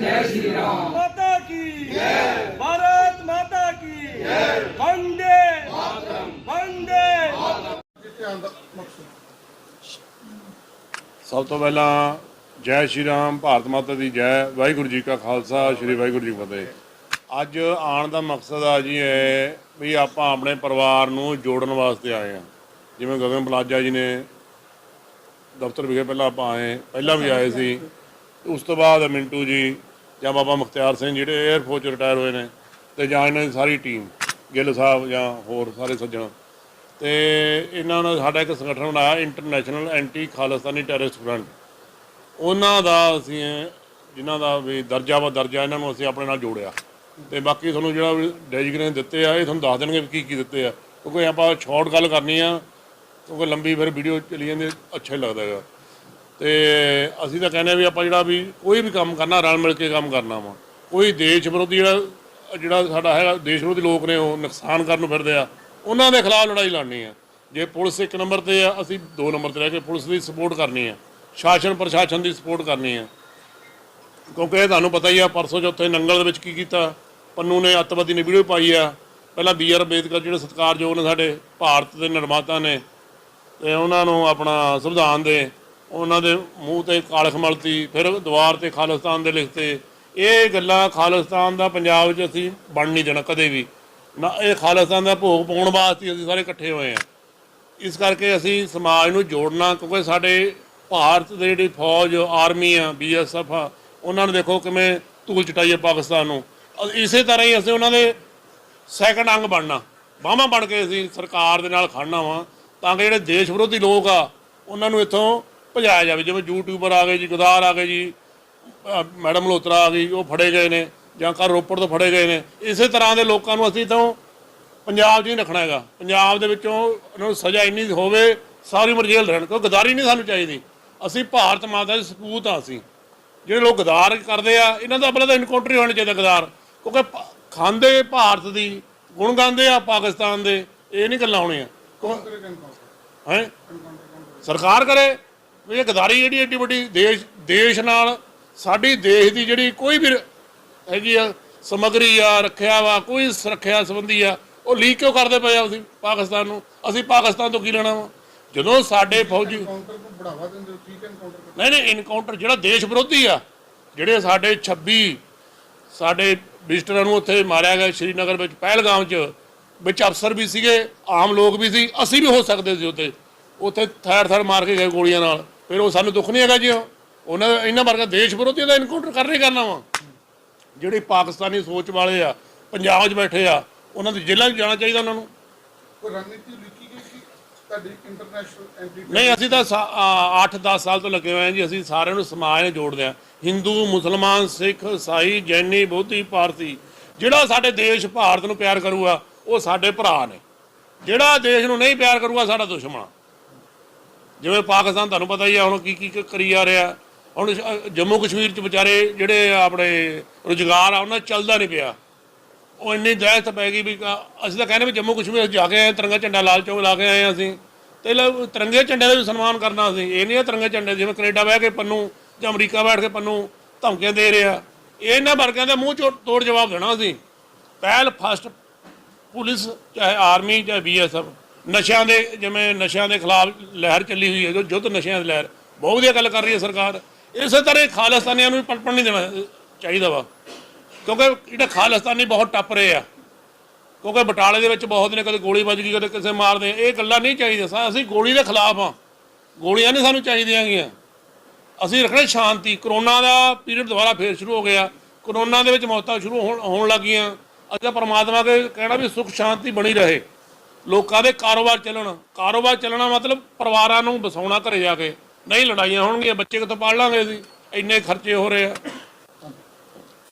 ਜੈ ਸ਼੍ਰੀ ਰਾਮ। ਮਾਤਾ ਕੀ? ਭਾਰਤ ਮਾਤਾ ਕੀ? ਜੈ। ਵੰਦੇ। ਸਭ ਤੋਂ ਪਹਿਲਾਂ ਜੈ ਸ਼੍ਰੀ ਰਾਮ, ਭਾਰਤ ਮਾਤਾ ਦੀ ਜੈ, ਵਾਹਿਗੁਰੂ ਜੀ ਕਾ ਖਾਲਸਾ, ਸ੍ਰੀ ਵਾਹਿਗੁਰੂ ਜੀ ਕੀ ਫਤਿਹ। ਅੱਜ ਆਉਣ ਦਾ ਮਕਸਦ ਆ ਜੀ ਹੈ ਵੀ ਆਪਾਂ ਆਪਣੇ ਪਰਿਵਾਰ ਨੂੰ ਜੋੜਨ ਵਾਸਤੇ ਆਏ ਆ ਜਿਵੇਂ ਗਗਨ ਬਲਾਜਾ ਜੀ ਨੇ ਦਫ਼ਤਰ ਵਿਖੇ ਪਹਿਲਾਂ ਆਪਾਂ ਆਏ, ਪਹਿਲਾਂ ਵੀ ਆਏ ਸੀ। ਉਸ ਤੋਂ ਬਾਅਦ ਮਿੰਟੂ ਜੀ ਜਾਂ ਬਾਬਾ ਮੁਖਤਿਆਰ ਸਿੰਘ ਜਿਹੜੇ 에ਅਰਫੋਰਸ ਚ ਰਿਟਾਇਰ ਹੋਏ ਨੇ ਤੇ ਜਾਂ ਇਹਨਾਂ ਦੀ ਸਾਰੀ ਟੀਮ ਗਿੱਲ ਸਾਹਿਬ ਜਾਂ ਹੋਰ ਸਾਰੇ ਸੱਜਣ। ਤੇ ਇਹਨਾਂ ਨੇ ਸਾਡਾ ਇੱਕ ਸੰਗਠਨ ਬਣਾਇਆ international anti Khalistani terrorist front ਉਹਨਾਂ ਦਾ ਅਸੀਂ ਜਿਨ੍ਹਾਂ ਦਾ ਵੀ ਦਰਜਾ ਵਾ ਦਰਜਾ ਇਹਨਾਂ ਨੂੰ ਅਸੀਂ ਆਪਣੇ ਨਾਲ ਜੋੜਿਆ। ਤੇ ਬਾਕੀ ਤੁਹਾਨੂੰ ਜਿਹੜਾ ਵੀ ਡੈਜੀਗ੍ਰੇਨ ਦਿੱਤੇ ਆ, ਇਹ ਤੁਹਾਨੂੰ ਦੱਸ ਦੇਣਗੇ ਵੀ ਕੀ ਕੀ ਦਿੱਤੇ ਆ। ਕਿਉਂਕਿ ਆਪਾਂ ਸ਼ਾਰਟ ਗੱਲ ਕਰਨੀ ਆ, ਕਿਉਂਕਿ ਲੰਬੀ ਫਿਰ ਵੀਡੀਓ ਚਲੀ ਜਾਂਦੀ, ਅੱਛਾ ਹੀ ਲੱਗਦਾ ਹੈਗਾ। ਤੇ ਅਸੀਂ ਤਾਂ ਕਹਿੰਦੇ ਆ ਵੀ ਆਪਾਂ ਜਿਹੜਾ ਵੀ ਕੋਈ ਵੀ ਕੰਮ ਕਰਨਾ, ਰਲ ਮਿਲ ਕੇ ਕੰਮ ਕਰਨਾ ਵਾ। ਕੋਈ ਦੇਸ਼ ਵਿਰੋਧੀ ਜਿਹੜਾ ਜਿਹੜਾ ਸਾਡਾ ਹੈਗਾ, ਦੇਸ਼ ਵਿਰੋਧੀ ਲੋਕ ਨੇ, ਉਹ ਨੁਕਸਾਨ ਕਰਨ ਨੂੰ ਫਿਰਦੇ ਆ, ਉਹਨਾਂ ਦੇ ਖਿਲਾਫ ਲੜਾਈ ਲੜਨੀ ਆ। ਜੇ ਪੁਲਿਸ ਇੱਕ ਨੰਬਰ ਤੇ ਆ, ਅਸੀਂ ਦੋ ਨੰਬਰ ਤੇ ਰਹਿ ਕੇ ਪੁਲਿਸ ਦੀ ਸਪੋਰਟ ਕਰਨੀ ਆ। ਸ਼ਾਸਨ ਪ੍ਰਸ਼ਾਸਨ ਦੀ ਸਪੋਰਟ ਕਰਨੀ ਆ ਕਿਉਂਕਿ ਇਹ ਤੁਹਾਨੂੰ ਪਤਾ ਹੀ ਆ, ਪਰਸੋਂ ਚੌਥੇ ਨੰਗਲ ਦੇ ਵਿੱਚ ਕੀ ਕੀਤਾ, ਪੰਨੂ ਨੇ ਅੱਤਵਾਦੀ ਨੇ ਵੀਡੀਓ ਪਾਈ ਆ। ਪਹਿਲਾਂ ਬੀ ਆਰ ਅੰਬੇਦਕਰ ਜਿਹੜੇ ਸਤਿਕਾਰਯੋਗ ਨੇ ਸਾਡੇ ਭਾਰਤ ਦੇ ਨਿਰਮਾਤਾ ਨੇ, ਤੇ ਉਹਨਾਂ ਨੂੰ ਆਪਣਾ ਸੰਵਿਧਾਨ ਦੇ, ਉਹਨਾਂ ਦੇ ਮੂੰਹ ਤੇ ਕਾਲਖ ਮਲਤੀ, ਫਿਰ ਦੀਵਾਰ ਤੇ ਖਾਲਿਸਤਾਨ ਦੇ ਲਿਖਤੇ ਇਹ ਗੱਲਾਂ ਖਾਲਿਸਤਾਨ ਦਾ ਪੰਜਾਬ 'ਚ ਅਸੀਂ ਬਣ ਨਹੀਂ ਦੇਣਾ ਕਦੇ ਵੀ। ਨਾ ਇਹ ਖਾਲਿਸਤਾਨ ਦਾ ਭੋਗ ਪਾਉਣ ਵਾਸਤੇ ਅਸੀਂ ਸਾਰੇ ਇਕੱਠੇ ਹੋਏ ਆ। ਇਸ ਕਰਕੇ ਅਸੀਂ ਸਮਾਜ ਨੂੰ ਜੋੜਨਾ, ਕਿਉਂਕਿ ਸਾਡੇ ਭਾਰਤ ਦੇ ਜਿਹੜੀ ਫੌਜ, ਆਰਮੀ ਆ ਬੀਐਸਐਫ ਆ, ਉਹਨਾਂ ਨੂੰ ਦੇਖੋ ਕਿਵੇਂ ਧੂਲ ਚਟਾਈ ਹੈ ਪਾਕਿਸਤਾਨ ਨੂੰ। ਇਸੇ ਤਰ੍ਹਾਂ ਹੀ ਅਸੀਂ ਉਹਨਾਂ ਦੇ ਸੈਕੰਡ ਅੰਗ ਬਣਨਾ। ਬਾਹਾਂ ਬਣ ਕੇ ਅਸੀਂ ਸਰਕਾਰ ਦੇ ਨਾਲ ਖੜਨਾ ਵਾ, ਤਾਂ ਕਿ ਜਿਹੜੇ ਦੇਸ਼ ਵਿਰੋਧੀ ਲੋਕ ਆ, ਉਹਨਾਂ ਨੂੰ ਇੱਥੋਂ ਭਜਾਇਆ ਜਾਵੇ। ਜਿਵੇਂ ਯੂਟਿਊਬਰ ਆ ਗਏ ਜੀ, ਗਦਾਰ ਆ ਗਏ ਜੀ ਮੈਡਮ ਮਲਹੋਤਰਾ ਆ ਗਈ, ਉਹ ਫੜੇ ਗਏ ਨੇ, ਜਾਂ ਕੱਲ੍ਹ ਰੋਪੜ ਤੋਂ ਫੜੇ ਗਏ ਨੇ। ਇਸੇ ਤਰ੍ਹਾਂ ਦੇ ਲੋਕਾਂ ਨੂੰ ਅਸੀਂ ਤੋਂ ਪੰਜਾਬ 'ਚ ਹੀ ਰੱਖਣਾ ਹੈਗਾ। ਪੰਜਾਬ ਦੇ ਵਿੱਚੋਂ ਉਹਨਾਂ ਨੂੰ ਸਜ਼ਾ ਇੰਨੀ ਹੋਵੇ, ਸਾਰੀ ਉਮਰ ਜੇਲ੍ਹ ਰਹਿਣ, ਕਿਉਂਕਿ ਗਦਾਰੀ ਨਹੀਂ ਸਾਨੂੰ ਚਾਹੀਦੀ। ਅਸੀਂ ਭਾਰਤ ਮਾਤਾ ਦੇ ਸਪੂਤ ਆ ਅਸੀਂ। ਜਿਹੜੇ ਲੋਕ ਗਦਾਰ ਕਰਦੇ ਆ, ਇਹਨਾਂ ਦਾ ਪਹਿਲਾਂ ਤਾਂ ਇਨਕਾਊਂਟਰ ਹੀ ਹੋਣਾ ਚਾਹੀਦਾ ਗਦਾਰ। ਕਿਉਂਕਿ ਖਾਂਦੇ ਭਾਰਤ ਦੀ, ਗੁਣ ਗਾਉਂਦੇ ਆ ਪਾਕਿਸਤਾਨ ਦੇ, ਇਹ ਨਹੀਂ ਗੱਲਾਂ ਹੋਣੀਆਂ। ਹੈ? ਸਰਕਾਰ ਕਰੇ, ਵੀ ਇਹ ਗਦਾਰੀ ਜਿਹੜੀ ਏਡੀ ਵੱਡੀ ਦੇਸ਼ ਦੇਸ਼ ਨਾਲ, ਸਾਡੀ ਦੇਸ਼ ਦੀ ਜਿਹੜੀ ਕੋਈ ਵੀ ਹੈਗੀ ਆ, ਸਮਗਰੀ ਆ, ਰੱਖਿਆ ਵਾ, ਕੋਈ ਸੁਰੱਖਿਆ ਸੰਬੰਧੀ ਆ, ਉਹ ਲੀਕ ਕਿਉਂ ਕਰਦੇ ਪਏ ਆ ਅਸੀਂ ਪਾਕਿਸਤਾਨ ਨੂੰ? ਅਸੀਂ ਪਾਕਿਸਤਾਨ ਤੋਂ ਕੀ ਲੈਣਾ ਵਾ? ਜਦੋਂ ਸਾਡੇ ਫੌਜੀ ਕਾਊਂਟਰ ਨੂੰ ਬੜਾਵਾ ਦਿੰਦੇ ਹੋ ਠੀਕ ਹੈ? ਕਾਊਂਟਰ ਨਹੀਂ ਨਹੀਂ ਇਨਕਾਊਂਟਰ ਜਿਹੜਾ ਦੇਸ਼ ਵਿਰੋਧੀ ਆ ਜਿਹੜੇ ਸਾਡੇ 26 ਸਾਡੇ ਵਿਜ਼ਟਰਾਂ ਨੂੰ ਉੱਥੇ ਮਾਰਿਆ ਗਿਆ ਸ਼੍ਰੀਨਗਰ ਵਿੱਚ ਪਹਿਲਗਾਮ 'ਚ ਵਿੱਚ ਅਫਸਰ ਵੀ ਸੀਗੇ ਆਮ ਲੋਕ ਵੀ ਸੀ ਅਸੀਂ ਵੀ ਹੋ ਸਕਦੇ ਸੀ ਉੱਥੇ। ਉੱਥੇ ਥੈਰ ਥੈਰ ਮਾਰ ਕੇ ਗਏ ਗੋਲੀਆਂ ਨਾਲ। ਫਿਰ ਉਹ ਸਾਨੂੰ ਦੁੱਖ ਨਹੀਂ ਹੈਗਾ ਜੀ ਉਹ। ਉਹਨਾਂ ਦਾ ਇਹਨਾਂ ਵਰਗਾ ਦੇਸ਼ ਵਿਰੋਧੀ ਦਾ ਇਨਕਾਊਂਟਰ ਕਰਨੇ ਕਰਨਾ ਵਾ। ਜਿਹੜੇ ਪਾਕਿਸਤਾਨੀ ਸੋਚ ਵਾਲੇ ਆ ਪੰਜਾਬ 'ਚ ਬੈਠੇ ਆ ਉਹਨਾਂ ਦੀ ਜੇਲ੍ਹਾਂ 'ਚ ਜਾਣਾ ਚਾਹੀਦਾ ਉਹਨਾਂ ਨੂੰ। ਕੋਈ ਰਣਨੀਤੀ ਲਿਖੀ ਤੁਹਾਡੀ ਇੰਟਰਨੈਸ਼ਨਲ ਐਂਟੀ ਨਹੀਂ, ਅਸੀਂ ਤਾਂ 8-10 ਸਾਲ ਤੋਂ ਲੱਗੇ ਹੋਏ ਹਾਂ ਜੀ, ਅਸੀਂ ਸਾਰਿਆਂ ਨੂੰ ਸਮਾਜ ਨੂੰ ਜੋੜਦੇ ਹਾਂ। ਹਿੰਦੂ, ਮੁਸਲਮਾਨ, ਸਿੱਖ ਈਸਾਈ ਜੈਨੀ, ਬੋਧੀ ਪਾਰਸੀ ਜਿਹੜਾ ਸਾਡੇ ਦੇਸ਼ ਭਾਰਤ ਨੂੰ ਪਿਆਰ ਕਰੂਗਾ, ਉਹ ਸਾਡੇ ਭਰਾ ਨੇ। ਜਿਹੜਾ ਦੇਸ਼ ਨੂੰ ਨਹੀਂ ਪਿਆਰ ਕਰੂਗਾ, ਸਾਡਾ ਦੁਸ਼ਮਣ। ਆ। ਜਿਵੇਂ ਪਾਕਿਸਤਾਨ ਤੁਹਾਨੂੰ ਪਤਾ ਹੀ ਆ, ਹੁਣ ਕੀ ਕੀ ਕਰੀ ਜਾ ਰਿਹਾ। ਹੁਣ ਜੰਮੂ ਕਸ਼ਮੀਰ ਚ ਵਿਚਾਰੇ ਜਿਹੜੇ ਆਪਣੇ ਰੁਜ਼ਗਾਰ ਆ, ਉਹਨਾਂ ਚੱਲਦਾ ਨਹੀਂ ਪਿਆ। ਉਹ ਇੰਨੀ ਦਹਿਸ਼ਤ ਪੈ ਗਈ ਵੀ ਕ- ਅਸੀਂ ਤਾਂ ਕਹਿੰਦੇ ਵੀ ਜੰਮੂ ਕਸ਼ਮੀਰ ਅਸੀਂ ਜਾ ਕੇ ਆਏ ਤਿਰੰਗਾ ਝੰਡਾ ਲਾਲ ਚੌਂਕ ਲਾ ਕੇ ਆਏ ਹਾਂ ਅਸੀਂ। ਤੇ ਲ- ਤਿਰੰਗੇ ਝੰਡੇ ਦਾ ਵੀ ਸਨਮਾਨ ਕਰਨਾ ਅਸੀਂ। ਇਹ ਨਹੀਂ ਆ ਤਿਰੰਗੇ ਝੰਡੇ, ਜਿਵੇਂ ਕੈਨੇਡਾ ਬਹਿ ਕੇ ਪੰਨੂ ਜਾਂ ਅਮਰੀਕਾ ਬੈਠ ਕੇ ਪੰਨੂ ਧਮਕੀਆਂ ਦੇ ਰਿਹਾ। ਇਹਨਾਂ ਵਰਗਿਆਂ ਦੇ ਮੂੰਹ ਚੋਂ ਤੋੜ ਜਵਾਬ ਦੇਣਾ ਅਸੀਂ। ਪਹਿਲ, ਫਸਟ, ਪੁਲਿਸ, ਚਾਹੇ ਆਰਮੀ, ਚਾਹੇ ਬੀਐਸਐਫ। ਨਸ਼ਿਆਂ ਦੇ, ਜਿਵੇਂ ਨਸ਼ਿਆਂ ਦੇ ਖਿਲਾਫ ਲਹਿਰ ਚੱਲੀ ਹੋਈ ਹੈ, ਜੋ ਯੁੱਧ ਨਸ਼ਿਆਂ ਦੀ ਲਹਿਰ। ਬਹੁਤ ਵਧੀਆ ਗੱਲ ਕਰ ਰਹੀ ਹੈ ਸਰਕਾਰ। ਇਸੇ ਤਰ੍ਹਾਂ ਹੀ ਖਾਲਿਸਤਾਨੀਆਂ ਨੂੰ ਵੀ ਪਣਪਣ ਨਹੀਂ ਦੇਣਾ ਚਾਹੀਦਾ ਵਾ। ਕਿਉਂਕਿ ਜਿਹੜੇ ਖਾਲਿਸਤਾਨੀ ਬਹੁਤ ਟੱਪ ਰਹੇ ਆ। ਕਿਉਂਕਿ ਬਟਾਲੇ ਦੇ ਵਿੱਚ ਬਹੁਤ ਨੇ, ਕਦੇ ਗੋਲੀ ਵੱਜ ਗਈ, ਕਦੇ ਕਿਸੇ ਮਾਰਦੇ ਇਹ ਗੱਲਾਂ ਨਹੀਂ ਚਾਹੀਦੀਆਂ ਸਾ, ਅਸੀਂ ਗੋਲੀ ਦੇ ਖਿਲਾਫ ਆ। ਗੋਲੀਆਂ ਨਹੀਂ ਸਾਨੂੰ ਚਾਹੀਦੀਆਂ ਗੀਆਂ। ਅਸੀਂ ਰੱਖਣਾ ਸ਼ਾਂਤੀ। ਕਰੋਨਾ ਦਾ ਪੀਰੀਅਡ ਦੁਬਾਰਾ ਫੇਰ ਸ਼ੁਰੂ ਹੋ ਗਿਆ। ਕਰੋਨਾ ਦੇ ਵਿੱਚ ਮੌਤਾਂ ਸ਼ੁਰੂ ਹੋਣ ਹੋਣ ਲੱਗੀਆਂ। ਅਸੀਂ ਤਾਂ ਪਰਮਾਤਮਾ ਦੇ ਕਹਿਣਾ ਵੀ ਸੁਖ, ਸ਼ਾਂਤੀ ਬਣੀ ਰਹੇ। ਲੋਕਾਂ ਦੇ ਕਾਰੋਬਾਰ ਚੱਲਣ। ਕਾਰੋਬਾਰ ਚੱਲਣਾ ਮਤਲਬ ਪਰਿਵਾਰਾਂ ਨੂੰ ਬਸਾਉਣਾ ਘਰੇ ਜਾ ਕੇ। ਨਹੀਂ ਲੜਾਈਆਂ ਹੋਣਗੀਆਂ, ਬੱਚੇ ਕਿੱਥੋਂ ਪਾਲ ਲਾਂਗੇ ਅਸੀਂ? ਇੰਨੇ ਖਰਚੇ ਹੋ ਰਹੇ ਆ।